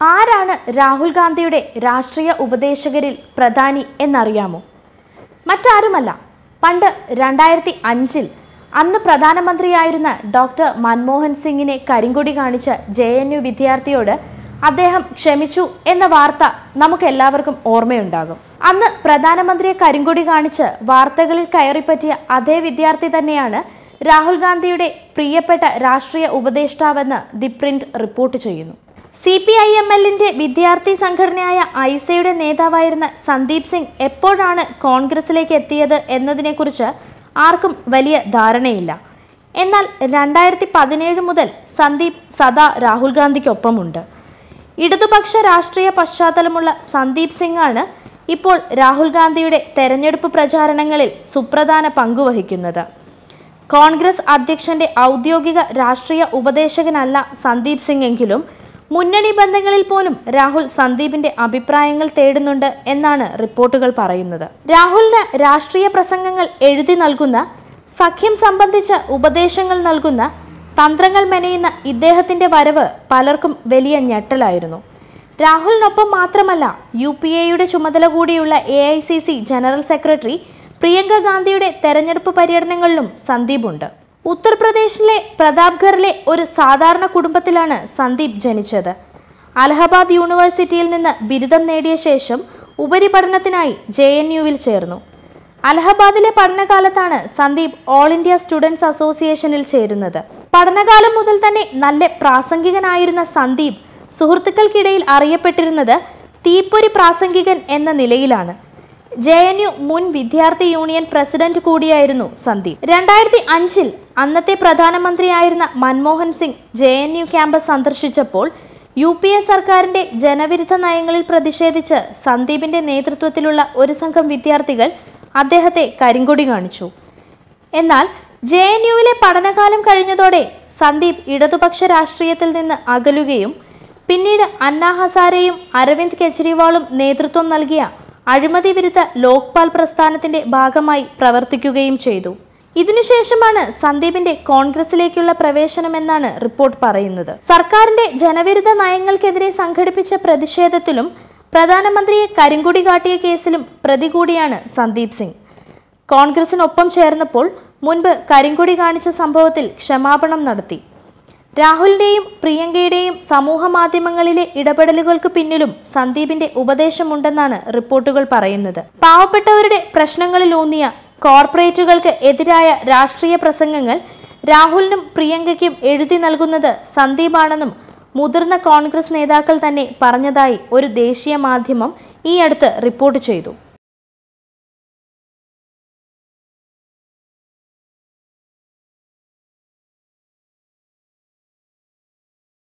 ആരാണ് രാഹുൽ ഗാന്ധിയുടെ രാഷ്ട്രീയ ഉപദേശകരിൽ പ്രധാനി എന്നറിയാമോ? മറ്റാരുമല്ല. പണ്ട് രണ്ടായിരത്തി അഞ്ചിൽ അന്ന് പ്രധാനമന്ത്രിയായിരുന്ന ഡോക്ടർ മൻമോഹൻ സിംഗിനെ കരിങ്കൊടി കാണിച്ച ജെ എൻ യു വിദ്യാർത്ഥിയോട് അദ്ദേഹം ക്ഷമിച്ചു എന്ന വാർത്ത നമുക്ക് എല്ലാവർക്കും ഓർമ്മയുണ്ടാകും. അന്ന് പ്രധാനമന്ത്രിയെ കരിങ്കൊടി കാണിച്ച് വാർത്തകളിൽ കയറിപ്പറ്റിയ അതേ വിദ്യാർത്ഥി തന്നെയാണ് രാഹുൽ ഗാന്ധിയുടെ പ്രിയപ്പെട്ട രാഷ്ട്രീയ ഉപദേഷ്ടാവെന്ന് ദി പ്രിന്റ് റിപ്പോർട്ട് ചെയ്യുന്നു. സി പി ഐ എം എല്ലിന്റെ വിദ്യാർത്ഥി സംഘടനയായ ഐസയുടെ നേതാവായിരുന്ന സന്ദീപ് സിംഗ് എപ്പോഴാണ് കോൺഗ്രസിലേക്ക് എത്തിയത് എന്നതിനെക്കുറിച്ച് ആർക്കും വലിയ ധാരണയില്ല. എന്നാൽ രണ്ടായിരത്തി പതിനേഴ് മുതൽ സന്ദീപ് സദാ രാഹുൽ ഗാന്ധിക്കൊപ്പമുണ്ട്. ഇടതുപക്ഷ രാഷ്ട്രീയ പശ്ചാത്തലമുള്ള സന്ദീപ് സിംഗ് ആണ് ഇപ്പോൾ രാഹുൽ ഗാന്ധിയുടെ തെരഞ്ഞെടുപ്പ് പ്രചാരണങ്ങളിൽ സുപ്രധാന പങ്കുവഹിക്കുന്നത്. കോൺഗ്രസ് അധ്യക്ഷന്റെ ഔദ്യോഗിക രാഷ്ട്രീയ ഉപദേശകനല്ല സന്ദീപ് സിംഗ് എങ്കിലും മുന്നണി ബന്ധങ്ങളിൽ പോലും രാഹുൽ സന്ദീപിന്റെ അഭിപ്രായങ്ങൾ തേടുന്നുണ്ട് എന്നാണ് റിപ്പോർട്ടുകൾ പറയുന്നത്. രാഹുലിന് രാഷ്ട്രീയ പ്രസംഗങ്ങൾ എഴുതി നൽകുന്ന സഖ്യം സംബന്ധിച്ച ഉപദേശങ്ങൾ നൽകുന്ന തന്ത്രങ്ങൾ മെനയുന്ന ഇദ്ദേഹത്തിന്റെ വരവ് പലർക്കും വലിയ ഞെട്ടലായിരുന്നു. രാഹുലിനൊപ്പം മാത്രമല്ല യു പി എയുടെ ചുമതല കൂടിയുള്ള A I C C general secretary Priyanka ഗാന്ധിയുടെ തെരഞ്ഞെടുപ്പ് പര്യടനങ്ങളിലും സന്ദീപ് ഉണ്ട്. ഉത്തർപ്രദേശിലെ പ്രതാപ്ഗറിലെ ഒരു സാധാരണ കുടുംബത്തിലാണ് സന്ദീപ് ജനിച്ചത്. അലഹബാദ് യൂണിവേഴ്സിറ്റിയിൽ നിന്ന് ബിരുദം നേടിയ ശേഷം ഉപരിപഠനത്തിനായി ജെ എൻ യുവിൽ ചേർന്നു. അലഹബാദിലെ പഠനകാലത്താണ് സന്ദീപ് ഓൾ ഇന്ത്യ സ്റ്റുഡൻസ് അസോസിയേഷനിൽ ചേരുന്നത്. പഠനകാലം മുതൽ തന്നെ നല്ല പ്രാസംഗികനായിരുന്ന സന്ദീപ് സുഹൃത്തുക്കൾക്കിടയിൽ അറിയപ്പെട്ടിരുന്നത് തീപ്പൊരി പ്രാസംഗികൻ എന്ന നിലയിലാണ്. ജെ എൻ യു മുൻ വിദ്യാർത്ഥി യൂണിയൻ പ്രസിഡന്റ് കൂടിയായിരുന്നു സന്ദീപ്. രണ്ടായിരത്തി അഞ്ചിൽ അന്നത്തെ പ്രധാനമന്ത്രിയായിരുന്ന Manmohan Singh J N U campus സന്ദർശിച്ചപ്പോൾ U P A സർക്കാരിന്റെ ജനവിരുദ്ധ നയങ്ങളിൽ പ്രതിഷേധിച്ച് സന്ദീപിന്റെ നേതൃത്വത്തിലുള്ള ഒരു സംഘം വിദ്യാർത്ഥികൾ അദ്ദേഹത്തെ കരിങ്കൊടി കാണിച്ചു. എന്നാൽ ജെ എൻ യുവിലെ പഠനകാലം കഴിഞ്ഞതോടെ സന്ദീപ് ഇടതുപക്ഷ രാഷ്ട്രീയത്തിൽ നിന്ന് അകലുകയും പിന്നീട് അന്നാ ഹസാരെയും അരവിന്ദ് കെജ്രിവാളും നേതൃത്വം നൽകിയ അഴിമതി വിരുദ്ധ ലോക്പാൽ പ്രസ്ഥാനത്തിന്റെ ഭാഗമായി പ്രവർത്തിക്കുകയും ചെയ്തു. ഇതിനുശേഷമാണ് സന്ദീപിന്റെ കോൺഗ്രസിലേക്കുള്ള പ്രവേശനമെന്നാണ് റിപ്പോർട്ട് പറയുന്നത്. സർക്കാരിന്റെ ജനവിരുദ്ധ നയങ്ങൾക്കെതിരെ സംഘടിപ്പിച്ച പ്രതിഷേധത്തിലും പ്രധാനമന്ത്രിയെ കരിങ്കുടി കാട്ടിയ കേസിലും പ്രതി കൂടിയാണ് സന്ദീപ് സിംഗ്. കോൺഗ്രസിനൊപ്പം ചേർന്നപ്പോൾ മുൻപ് കരിങ്കുടി കാണിച്ച സംഭവത്തിൽ ക്ഷമാപണം നടത്തി. രാഹുലിന്റെയും പ്രിയങ്കയുടെയും സമൂഹ മാധ്യമങ്ങളിലെ ഇടപെടലുകൾക്ക് പിന്നിലും സന്ദീപിന്റെ ഉപദേശമുണ്ടെന്നാണ് റിപ്പോർട്ടുകൾ പറയുന്നത്. പാവപ്പെട്ടവരുടെ പ്രശ്നങ്ങളിലൂന്നിയ കോർപ്പറേറ്റുകൾക്ക് എതിരായ രാഷ്ട്രീയ പ്രസംഗങ്ങൾ രാഹുലിനും പ്രിയങ്കയ്ക്കും എഴുതി നൽകുന്നത് സന്ദീപാണെന്നും മുതിർന്ന കോൺഗ്രസ് നേതാക്കൾ തന്നെ പറഞ്ഞതായി ഒരു ദേശീയ മാധ്യമം ഈ അടുത്ത് റിപ്പോർട്ട് ചെയ്തു.